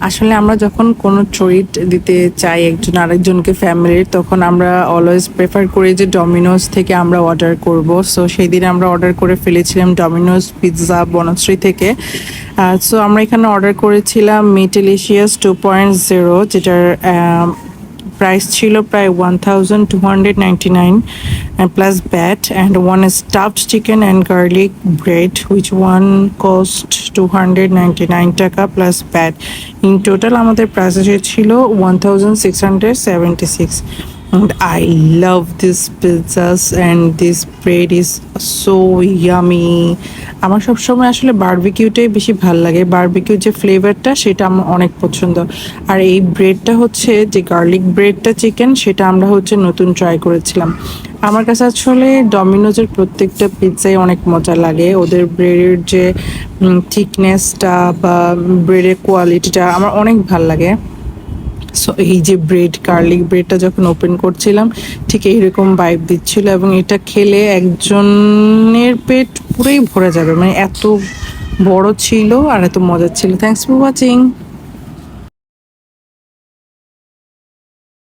আসলে আমরা যখন কোনো ট্রিট দিতে চাই একজন আরেকজনকে ফ্যামিলির তখন আমরা অলওয়েজ প্রেফার করি যে ডমিনোজ থেকে আমরা অর্ডার করব। সো সেই দিন আমরা অর্ডার করে ফেলেছিলাম ডমিনোজ পিৎজা বনশ্রী থেকে। সো আমরা এখানে অর্ডার করেছিলাম মিটেলিশিয়াস টু পয়েন্ট জিরো যেটার প্রাইস ছিল প্রায় one thousand two hundred ninety nine plus VAT and one stuffed chicken and garlic bread which one cost two hundred ninety nine টাকা প্লাস ব্যাট ইন টোটাল আমাদের price ছিল one thousand six hundred seventy six I love this pizzas and this bread is so yummy. আমার সবসময় আসলে বারবিকিউটাই বেশি ভালো লাগে। Barbecue যে ফ্লেভারটা সেটা আমার অনেক পছন্দ। আর এই ব্রেডটা হচ্ছে যে গার্লিক ব্রেডটা চিকেন সেটা আমরা হচ্ছে নতুন ট্রাই করেছিলাম। আমার কাছে আসলে ডমিনোজের প্রত্যেকটা পিৎজাই অনেক মজা লাগে। ওদের ব্রেডের যে থিকনেসটা বা ব্রেডের কোয়ালিটিটা আমার অনেক ভালো লাগে। সো এই যে ব্রেড গার্লিক ব্রেডটা যখন ওপেন করছিলাম, ঠিক এইরকম বাইব দিচ্ছিল এবং এটা খেলে একজনের পেট পুরোই ভরে যাবে। মানে এত বড় ছিল আর এত মজার ছিল। Thanks for watching